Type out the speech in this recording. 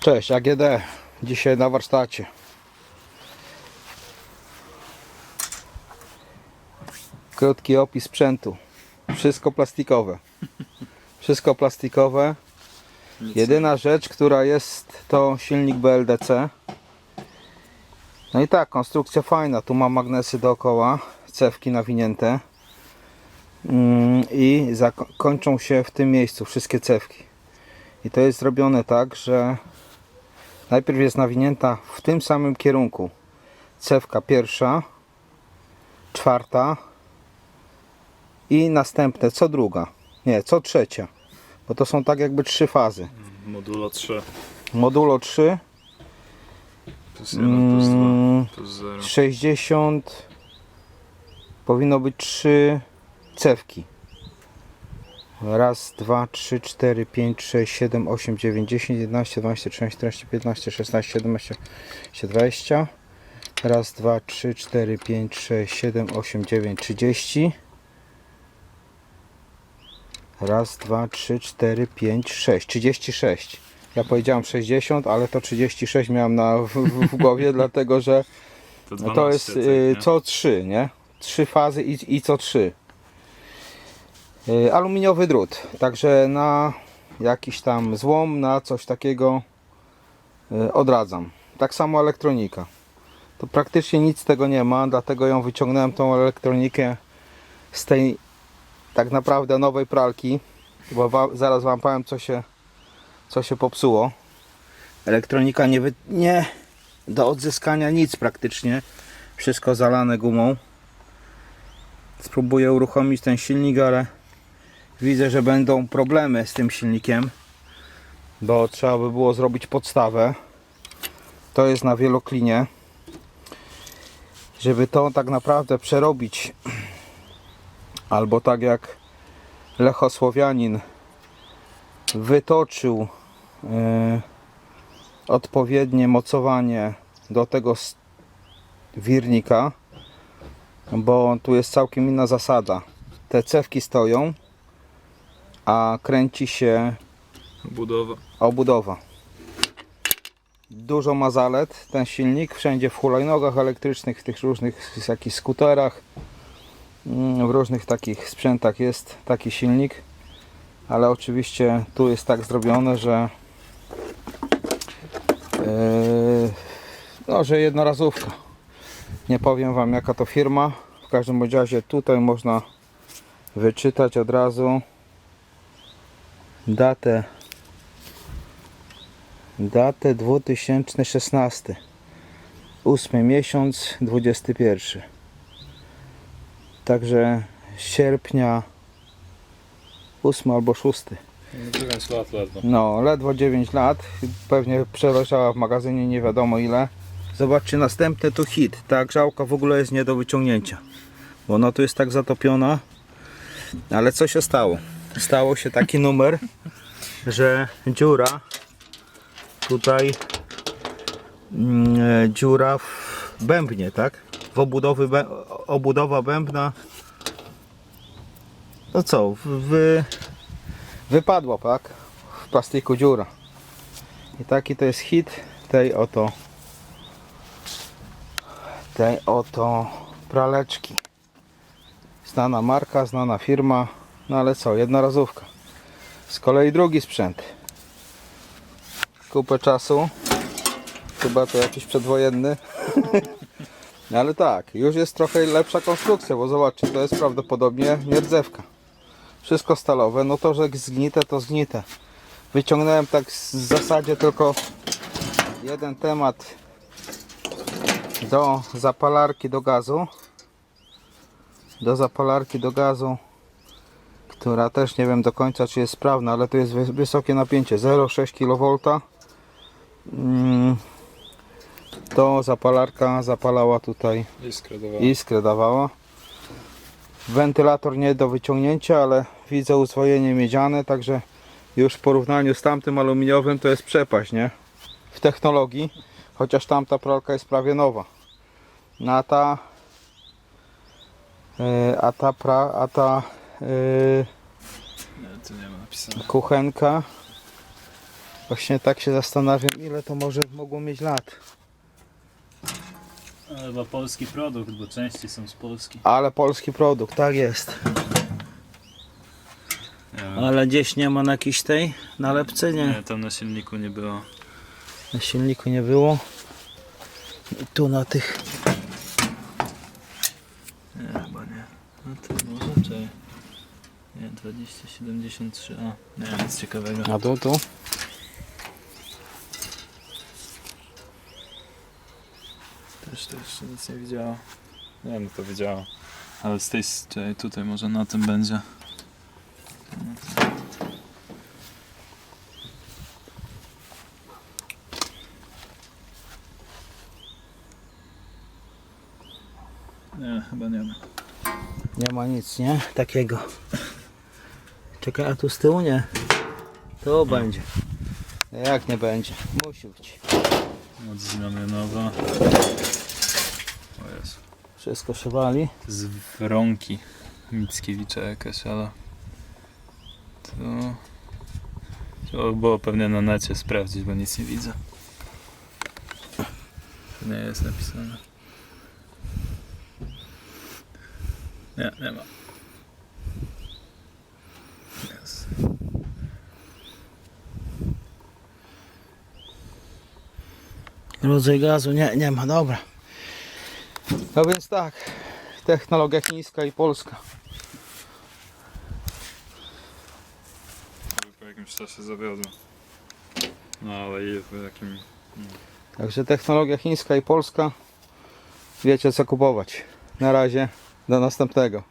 Cześć, AGD. Dzisiaj na warsztacie. Krótki opis sprzętu. Wszystko plastikowe. Wszystko plastikowe. Jedyna rzecz, która jest, to silnik BLDC. No i tak, konstrukcja fajna. Tu ma magnesy dookoła, cewki nawinięte. Mm, I zakończą się w tym miejscu wszystkie cewki. I to jest zrobione tak, że najpierw jest nawinięta w tym samym kierunku cewka pierwsza, czwarta i następne co druga. Nie, co trzecia. Bo to są tak jakby trzy fazy. Modulo 3 Modulo 3 plus 1 plus 2 Mm. plus 0. 60 powinno być trzy cewki. Raz, dwa, trzy, cztery, pięć, sześć, siedem, osiem, dziewięć, dziesięć, jedenaście, dwanaście, trzynaście, czternaście, piętnaście, szesnaście, siedemnaście, dwadzieścia. Raz, dwa, trzy, cztery, pięć, sześć, siedem, osiem, dziewięć, trzydzieści. Raz, dwa, trzy, cztery, pięć, sześć. Trzydzieści sześć. Ja powiedziałem 60, ale to 36 miałem na, w, w, głowie, dlatego że To, no 12 to jest y, co 3, nie? Trzy fazy i, i co 3. Y, aluminiowy drut. Także na jakiś tam złom, na coś takiego y, odradzam. Tak samo elektronika. To praktycznie nic z tego nie ma, dlatego ją wyciągnąłem tą elektronikę z tej tak naprawdę nowej pralki, bo wa- zaraz wam powiem co się, co się popsuło. Elektronika nie, nie do odzyskania nic praktycznie. Wszystko zalane gumą. Spróbuję uruchomić ten silnik, ale widzę, że będą problemy z tym silnikiem, bo trzeba by było zrobić podstawę. To jest na wieloklinie. Żeby to tak naprawdę przerobić, albo tak jak Lechosłowianin wytoczył yy, odpowiednie mocowanie do tego wirnika, bo tu jest całkiem inna zasada. Te cewki stoją, a kręci się Budowa. obudowa. Dużo ma zalet ten silnik, wszędzie w hulajnogach elektrycznych, w tych różnych jakichś skuterach, mm, w różnych takich sprzętach jest taki silnik, ale oczywiście tu jest tak zrobione, że Yy, no, że jednorazówka. Nie powiem Wam jaka to firma. W każdym razie tutaj można wyczytać od razu datę datę 2016 8 miesiąc 21 także sierpnia 8 albo 6 No 9 lat ledwo. no, ledwo 9 lat. Pewnie przeleżała w magazynie nie wiadomo ile. Zobaczcie, następny tu hit. Ta grzałka w ogóle jest nie do wyciągnięcia. Bo ona tu jest tak zatopiona. Ale co się stało? Stało się taki numer, że dziura tutaj mm, e, dziura w bębnie, tak? W obudowy, obudowa bębna no co, w, w, wypadła, tak? W plastiku dziura. I taki to jest hit tej oto tej oto praleczki. Znana marka, znana firma, no ale co, jednorazówka. Z kolei drugi sprzęt. Kupę czasu. Chyba to jakiś przedwojenny. No ale tak, już jest trochę lepsza konstrukcja, bo zobaczcie, to jest prawdopodobnie nierdzewka. Wszystko stalowe, no to, że zgnite, to zgnite. Wyciągnąłem tak w zasadzie tylko jeden temat do zapalarki do gazu. Do zapalarki do gazu, która też nie wiem do końca czy jest sprawna, ale tu jest wys- wysokie napięcie 0,6 kV. Mm, To zapalarka zapalała tutaj Iskrę dawała. iskrę dawała. Wentylator nie do wyciągnięcia, ale widzę uzwojenie miedziane, także już w porównaniu z tamtym aluminiowym to jest przepaść, nie? W technologii, chociaż tamta pralka jest prawie nowa. No a ta yy, a ta pra, a ta tu nie ma napisane. kuchenka Właśnie tak się zastanawiam, ile to może mogło mieć lat. Ale chyba polski produkt, bo części są z Polski. Ale polski produkt, tak jest. Nie, wiem. Ale gdzieś nie ma na jakiejś tej nalepce, nie? nie, tam na silniku nie było. Na silniku nie było. I tu na tych. Nie, chyba nie. No to może, czy... Nie, 2073, a nie, nic ciekawego. A tu, tu. Też, też nic nie widziało. Nie, no to widziało. Ale z tej, czekaj, tutaj może na tym będzie. Nie, chyba nie ma. Nie ma nic, nie? Takiego. Czekaj, a tu z tyłu nie. To będzie. Jak nie będzie? Musi być. Moc znamionowa. O Jezu. Wszystko się wali. To z Wronki Mickiewicza jakaś, ale to trzeba było pewnie na necie sprawdzić, bo nic nie widzę. To nie jest napisane. Nie, nie ma. Rodzaj gazu, nie, nie ma, dobra. No więc tak, technologia chińska i polska. Po jakimś czasie zawiodłem. No ale i po jakim... Także technologia chińska i polska. Wiecie co kupować. Na razie, do następnego.